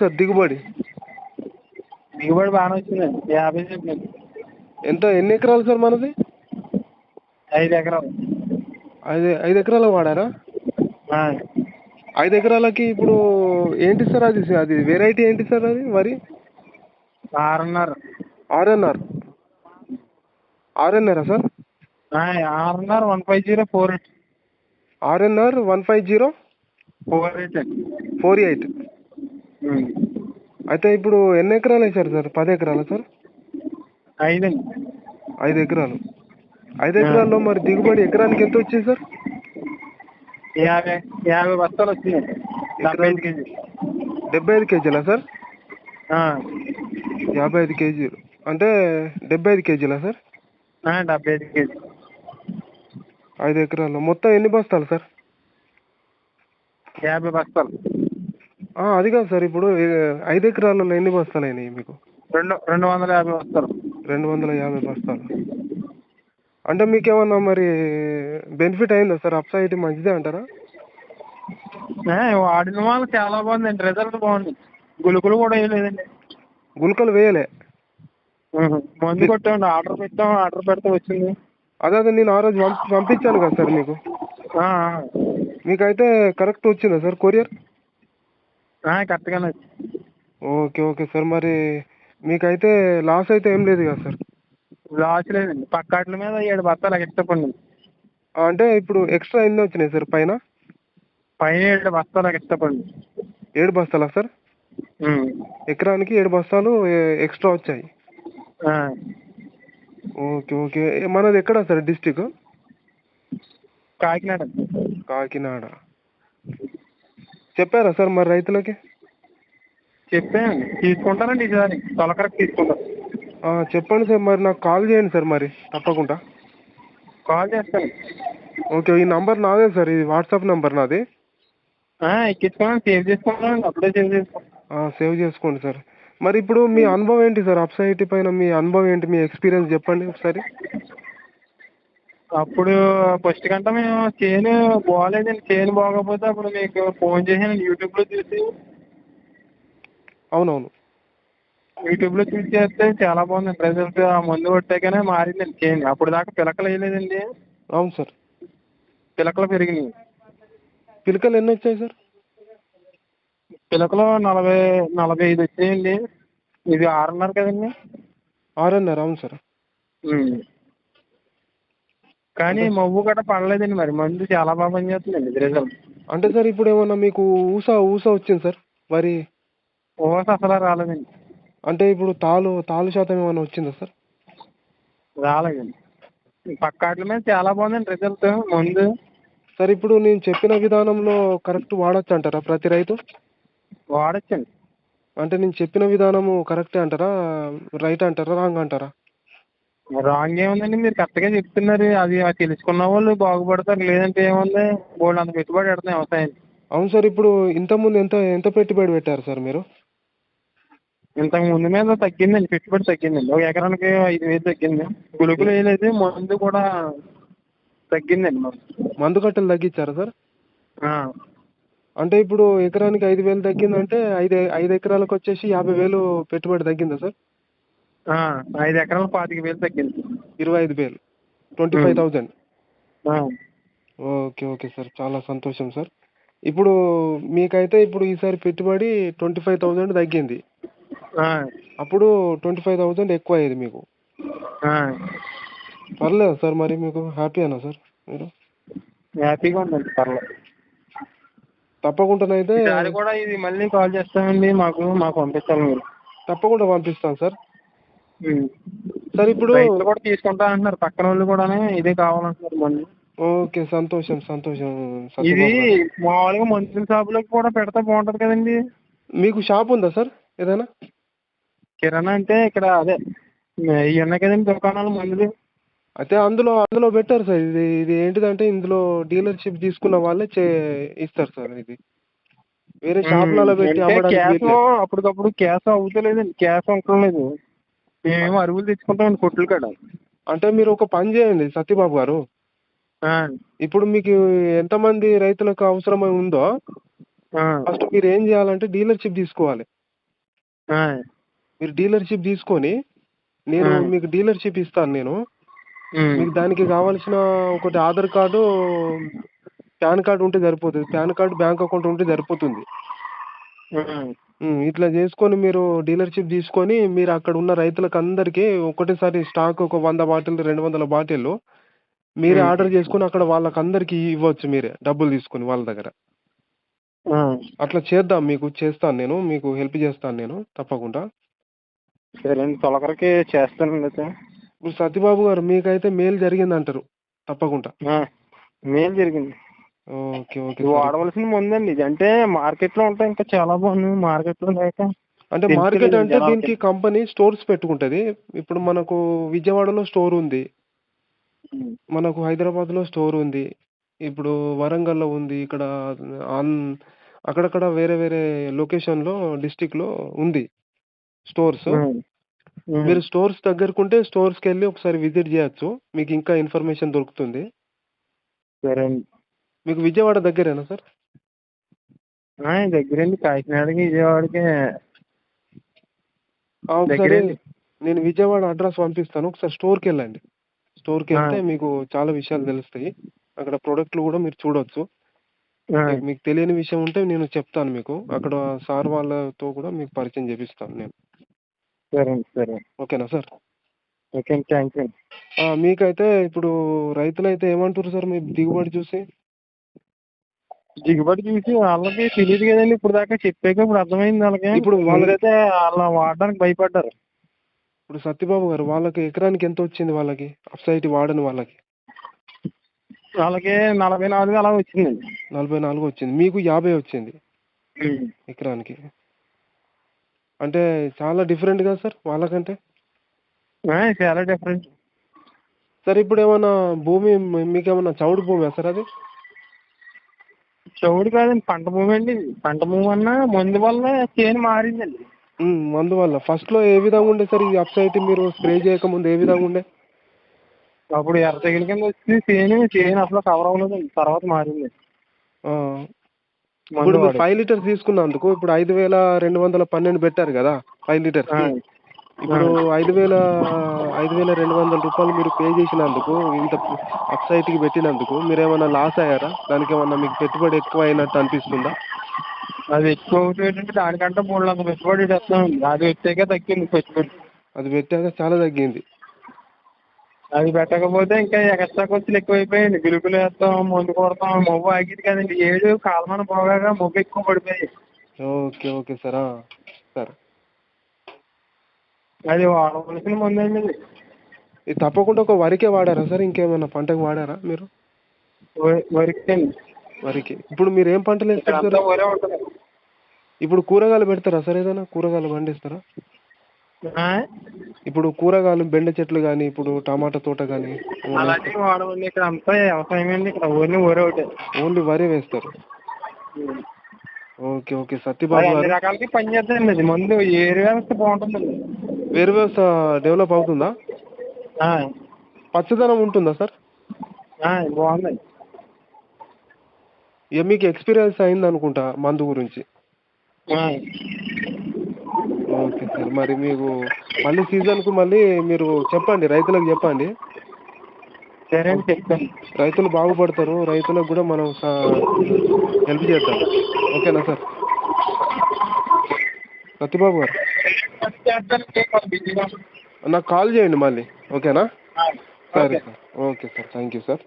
Sir దిగుబడి? దిగుబడి బాగానే వచ్చిందండి యాభై చెప్పినాను ఎంత? ఎన్ని ఎకరాలు సార్ మనది? ఐదు ఎకరాలు. ఐదు ఐదు ఎకరాలకు వాడారా? ఆ, ఐదు ఎకరాలకి ఇప్పుడు ఏంటి సార్ అది? అది వెరైటీ ఏంటి సార్ అది వరి? ఆరున్నర. ఆర్ఎన్ఆర్ ఆర్ఎన్ఆరా సార్? ఆ, ఆరున్నర one five zero four eight. RNR one five zero four eight. Four eight. అయితే ఇప్పుడు ఎన్ని ఎకరాలు వేసారు సార్? పది ఎకరాలా సార్? ఐదండి. ఐదు ఎకరాలు. ఐదు ఎకరాల్లో మరి దిగుబడి ఎకరానికి ఎంత వచ్చింది సార్? యాభై యాభై బస్తాలు వచ్చినాయి. డెబ్బై ఐదు కేజీ డెబ్బై ఐదు కేజీలా సార్? యాభై ఐదు కేజీలు. అంటే డెబ్బై ఐదు కేజీలా సార్? డెబ్బై ఐదు కేజీ ఐదు ఎకరాలు మొత్తం ఎన్ని బస్తాలు సార్? యాభై బస్తాలు. అది కాదు సార్. ఇప్పుడు ఐదు ఎకరాలలో ఎన్ని బస్తాలు అయినాయి మీకు? రెండు రెండు వందల యాభై బస్తాలు. రెండు వందల యాభై బస్తాలు. అంటే మీకు ఏమన్నా మరి బెనిఫిట్ అయిందా సార్? అప్ సైడ్ మంచిదే అంటారా? వాడిన వాళ్ళు చాలా బాగుందండి రిజల్ట్ బాగుంది. గులుకులు కూడా వేయలేదండి. గుల్కలు వేయలే. మందు కొట్టామండి. ఆర్డర్ పెట్టాం ఆర్డర్ పెడితే వచ్చింది. అదే అదే నేను ఆ రోజు పంపి పంపించాను కదా సార్ మీకు. మీకైతే కరెక్ట్ వచ్చిందా సార్ కొరియర్? కరెక్ట్గానే వచ్చింది. Okay okay sir. మరి మీకైతే లాస్ అయితే ఏం లేదు కదా సార్? లాస్ లేదండి. పక్కాట్ల మీద ఏడు బస్తాలు ఎక్స్ట్రా పండింది. అంటే ఇప్పుడు ఎక్స్ట్రా ఎన్ని వచ్చినాయి సార్ పైన? పైన ఏడు బస్తాలు ఎక్స్ట్రా పండింది. ఏడు బస్తాలా సార్. ఎకరానికి ఏడు బస్తాలు ఎక్స్ట్రా వచ్చాయి. Okay okay. మనది ఎక్కడ సార్ డిస్టిక్? కాకినాడ. కాకినాడ. చెప్పారా సార్ మరి రైతులకి? చెప్పాను తీసుకుంటానండి ఈసారి తొలకరకు తీసుకుంటాను చెప్పండి సార్ మరి నాకు కాల్ చేయండి సార్ మరి. తప్పకుండా. కాల్ చేస్తాను. ఓకే ఈ నంబర్ నాదే సార్. ఇది వాట్సాప్ నంబర్ నాది. ఎక్కించుకున్నాను సేవ్ చేసుకుంటానండి అప్పుడే సేవ్ చేసుకుంటాను ఆ, సేవ్ చేసుకోండి సార్. మరి ఇప్పుడు మీ అనుభవం ఏంటి సార్? అప్సైటీ పైన మీ అనుభవం ఏంటి? మీ ఎక్స్పీరియన్స్ చెప్పండి ఒకసారి. అప్పుడు ఫస్ట్ కంటే మేము చేను బాగాలేదండి చేను బాగోకపోతే అప్పుడు మీకు ఫోన్ చేసాను యూట్యూబ్లో చూసి అవునవును. యూట్యూబ్లో చూసి చేస్తే చాలా బాగుంది. రిజల్ట్ ఆ మందు కొట్టాకనే మారిందండి చేను. అప్పుడు దాకా పిలకలు వేయలేదండి. అవును సార్. పిలకలు పెరిగినాయి. పిలకలు ఎన్ని వచ్చాయి సార్? పిలకలు నలభై నలభై ఐదు వచ్చాయండి. ఇది ఆరున్నర కదండి. ఆర్ఎన్ఆర్ అవును సార్. కానీ మవ్వు గట్రా పడలేదండి మరి. మందు చాలా బాగా పనిచేస్తుందండి రిజల్ట్. అంటే సార్ ఇప్పుడు ఏమన్నా మీకు ఊస ఊస వచ్చింది సార్? వరి ఊస అసలు రాలేదండి. అంటే ఇప్పుడు తాలు తాలు శాతం ఏమైనా వచ్చిందా సార్? రాలేదండి. పక్కాట్ల మీద చాలా బాగుందండి రిజల్ట్. మందు. సార్ ఇప్పుడు నేను చెప్పిన విధానంలో కరెక్ట్ వాడచ్చు అంటారా ప్రతి రైతు? వాడచ్చండి. అంటే నేను చెప్పిన విధానము కరెక్టే అంటారా? రైట్ అంటారా? రాంగ్ అంటారా? రాంగ్ ఏముందండి? మీరు కరెక్ట్గా చెప్తున్నారు. అది తెలుసుకున్న వాళ్ళు బాగుపడతారు. లేదంటే ఏముంది? వాళ్ళు అంత పెట్టుబడి పెడుతున్నాయి వ్యవసాయానికి అవును సార్ ఇప్పుడు ఇంతకుముందు ఎంత ఎంత పెట్టుబడి పెట్టారు సార్ మీరు? ఇంతకు ముందు మీద తగ్గిందండి. పెట్టుబడి తగ్గిందండి. ఒక ఎకరానికి ఐదు వేలు తగ్గింది. గులుకులు వేయలేదు. మందు కూడా తగ్గిందండి మరి మందు కట్టలు తగ్గించారా సార్. అంటే ఇప్పుడు ఎకరానికి ఐదు వేలు తగ్గిందంటే ఐదు ఐదు ఎకరాలకు వచ్చేసి యాభై వేలు పెట్టుబడి తగ్గిందా సార్? ఐదు ఎకరాలు పాతిక వేలు తగ్గింది. ఇరవై ఐదు వేలు. Twenty five thousand. Okay okay sir. చాలా సంతోషం సార్. ఇప్పుడు మీకైతే ఇప్పుడు ఈసారి పెట్టుబడి ట్వంటీ ఫైవ్ థౌజండ్ తగ్గింది. అప్పుడు ట్వంటీ ఫైవ్ థౌజండ్ ఎక్కువ అయ్యేది మీకు. పర్లేదు సార్ మరి మీకు హ్యాపీనా సార్ మీరు? హ్యాపీగా ఉందండి పర్లేదు. తప్పకుండానైతే ఈసారి కూడా ఇది మళ్ళీ కాల్ చేస్తామండి మాకు మాకు పంపించాలి మీరు. తప్పకుండా పంపిస్తాను సార్. సార్ ఇప్పుడు రైతులు కూడా తీసుకుంటా అంటున్నారు. పక్కన వాళ్ళు కూడా ఇదే కావాలంటున్నారు మందు ఓకే సంతోషం సంతోషం ఇది గారు. మామూలుగా మందుల షాపులకు కూడా పెడితే బాగుంటది కదండి. మీకు షాప్ ఉందా సార్ ఏదైనా? కిరాణా అంటే ఇక్కడ అదే ఇవి ఉన్నాయి కదండి దుకాణాలు మందులు. అయితే అందులో అందులో పెట్టారు సార్. ఇది ఇది ఏంటిదంటే ఇందులో డీలర్షిప్ తీసుకున్న వాళ్ళే చే ఇస్తారు సార్ ఇది. వేరే షాపులలో పెట్టి అంటే అమ్మడానికి క్యాష్ వీల్లేదు. అప్పటికప్పుడు క్యాష్ అవుతలేదండి క్యాష్ ఉండలేదు మేమేమో అరువులు తెచ్చుకుంటామండి కొట్లు కాడ అంటే మీరు ఒక పని చేయండి సత్యబాబు గారు. ఇప్పుడు మీకు ఎంతమంది రైతులకు అవసరమై ఉందో ఫస్ట్ మీరు ఏం చేయాలంటే డీలర్షిప్ తీసుకోవాలి. మీరు డీలర్షిప్ తీసుకొని నేను. మీకు డీలర్షిప్ ఇస్తాను నేను. మీకు దానికి కావాల్సిన ఒకటి ఆధార్ కార్డు పాన్ కార్డు ఉంటే సరిపోతుంది. పాన్ కార్డు బ్యాంక్ అకౌంట్ ఉంటే సరిపోతుంది. ఇట్లా చేసుకొని మీరు డీలర్షిప్ తీసుకొని మీరు అక్కడ ఉన్న రైతులకు అందరికీ ఒకటేసారి స్టాక్ ఒక వంద బాటిల్ రెండు వందల బాటిల్ మీరే. ఆర్డర్ చేసుకొని అక్కడ వాళ్ళకి అందరికీ ఇవ్వచ్చు మీరే డబ్బులు తీసుకొని వాళ్ళ దగ్గర. అట్లా చేద్దాం మీకు చేస్తాను నేను మీకు హెల్ప్ చేస్తాను నేను తప్పకుండా. సరే అండి తొలకరికి చేస్తానండి అయితే. ఇప్పుడు సత్యబాబు గారు మీకైతే మేలు జరిగింది అంటారు తప్పకుండా మేలు జరిగింది. ఓకే ఓకే ఇది. వాడవలసిన ముందండి ఇది అంటే మార్కెట్లో ఉంటే ఇంకా చాలా బాగుంది. మార్కెట్లో లేక అంటే మార్కెట్ అంటే. దీనికి కంపెనీ స్టోర్స్ పెట్టుకుంటుంది. ఇప్పుడు మనకు విజయవాడలో స్టోర్ ఉంది. మనకు హైదరాబాద్లో స్టోర్ ఉంది. ఇప్పుడు వరంగల్లో ఉంది. ఇక్కడ ఆన్ అక్కడక్కడ వేరే వేరే లొకేషన్లో డిస్టిక్లో ఉంది స్టోర్స్. ఉమ్, ఉమ్. మీరు స్టోర్స్ దగ్గరకుంటే స్టోర్స్కి వెళ్ళి ఒకసారి విజిట్ చేయొచ్చు. మీకు ఇంకా ఇన్ఫర్మేషన్ దొరుకుతుంది. సరే అండి. మీకు విజయవాడ దగ్గరేనా సార్? దగ్గరండి. కాకినాడకి విజయవాడకి. ఒకసారి. నేను విజయవాడ అడ్రస్ పంపిస్తాను. ఒకసారి స్టోర్కి వెళ్ళండి. స్టోర్కి. వెళ్తే మీకు చాలా విషయాలు తెలుస్తాయి. అక్కడ ప్రోడక్ట్లు కూడా మీరు చూడొచ్చు. మీకు- తెలియని విషయం ఉంటే నేను చెప్తాను మీకు. అక్కడ సార్ వాళ్ళతో కూడా మీకు పరిచయం చేపిస్తాను నేను. సరే అండి సరే ఓకేనా సార్? ఓకే అండి థ్యాంక్ యూ అండి మీకైతే ఇప్పుడు రైతులు అయితే ఏమంటారు సార్ మీ దిగుబడి చూసి? దిగుబడి చూసి వాళ్ళకి తెలియదు కదండి ఇప్పుడు దాకా చెప్పాక ఇప్పుడు అర్థమైంది వాళ్ళకి. ఇప్పుడు వాళ్ళ- వాళ్ళకైతే వాళ్ళ వాడడానికి భయపడ్డారు. ఇప్పుడు సత్యబాబు గారు వాళ్ళకి ఎకరానికి ఎంత వచ్చింది వాళ్ళకి? అప్సైట్ వాడని వాళ్ళకి? వాళ్ళకి నలభై నాలుగు అలా వచ్చిందండి నలభై నాలుగు వచ్చింది. మీకు యాభై వచ్చింది ఎకరానికి. అంటే చాలా డిఫరెంట్ కదా సార్ వాళ్ళకంటే? చాలా డిఫరెంట్ సార్ ఇప్పుడు ఏమన్నా భూమి మీకు ఏమన్నా చౌడు భూమి సార్ అది? చౌడు కాదండి పంట భూమి అండి. పంట భూమి అన్నా మందు వల్ల చేను మారిందండి. ఉమ్, అందువల్ల ఫస్ట్లో ఏ విధంగా ఉండే సార్ ఈ అప్సైట్ మీరు స్ప్రే చేయకముందు ఏ విధంగా ఉండే? అప్పుడు ఎర్ర తెగిలి కింద వచ్చింది చేను చేను అసలు కవర్ అవ్వలేదండి. తర్వాత మారింది. ఆ, మందు ఇప్పుడు. ఫైవ్ లీటర్స్ తీసుకున్నందుకు ఇప్పుడు ఐదు వేల రెండు వందల పన్నెండు పెట్టారు కదా ఫైవ్ లీటర్స్ ఇప్పుడు ఐదు వేల ఐదు వేల రెండు వందల రూపాయలు మీరు పే చేసినందుకు ఇంత అప్సైట్కి పెట్టినందుకు మీరు ఏమైనా లాస్ అయ్యారా? దానికి ఏమన్నా మీకు పెట్టుబడి ఎక్కువ అయినట్టు అనిపిస్తుందా? అది ఎక్కువ అవుతుంది ఏంటంటే దానికంటే మూడు లక్షల పెట్టుబడి అది వచ్చాక తగ్గింది పెట్టుబడి. అది పెట్టాక చాలా తగ్గింది. అది పెట్టకపోతే ఇంకా ఎక్స్ట్రా ఖర్చులు ఎక్కువైపోయాయండి. బిలుపులు వేస్తాం మందు కొడతాం మొవ్వు ఆగిది కదండి. ఏడు కాలమాన పోగాక మొవ్వు ఎక్కువ పడిపోయాయి. ఓకే ఓకే సార్ సరే. అది వాడవలసిన మందు అండి ఇది. ఇది తప్పకుండా ఒక వరికే వాడారా సార్? ఇంకేమైనా పంటకు వాడారా మీరు? వరి- వరికి అండి. వరికి. ఇప్పుడు మీరు ఏం పంటలు వేస్తారు అంతా సార్ వరే ఉంటుంది ఇప్పుడు కూరగాయలు పెడతారా సార్ ఏదైనా? కూరగాయలు పండిస్తారా? ఆ? ఇప్పుడు కూరగాయలు బెండ చెట్లు కానీ ఇప్పుడు టమాటా తోట కానీ అలాంటివి వాడవండి. ఇక్కడ అంతా వ్యవసాయం అండి. ఇక్కడ ఓన్లీ వరి ఒకటే. ఓన్లీ వరి వేస్తారు? Okay okay. అది సత్యబాబు అన్ని గారు రకాలకి పని చేద్దండి అది మందు ఏరు వ్యవస్థ బాగుంటుందండి? వేరు వ్యవస్థ డెవలప్ అవుతుందా? పచ్చదనం ఉంటుందా సార్? ఆ, బాగుందండి ఇక మీకు ఎక్స్పీరియన్స్ అయింది అనుకుంటా మందు గురించి? ఓకే సార్ మరి మీకు మళ్ళీ సీజన్కు మళ్ళీ మీరు చెప్పండి రైతులకు చెప్పండి. సరే అండి చెప్తాను. రైతులు బాగుపడతారు రైతులకు కూడా మనం హెల్ప్ చేద్దాం. ఓకేనా సార్? సత్యబాబు గారు. నాకు కాల్ చేయండి మళ్ళీ. ఓకేనా? సరే sir. Okay sir. Thank you sir.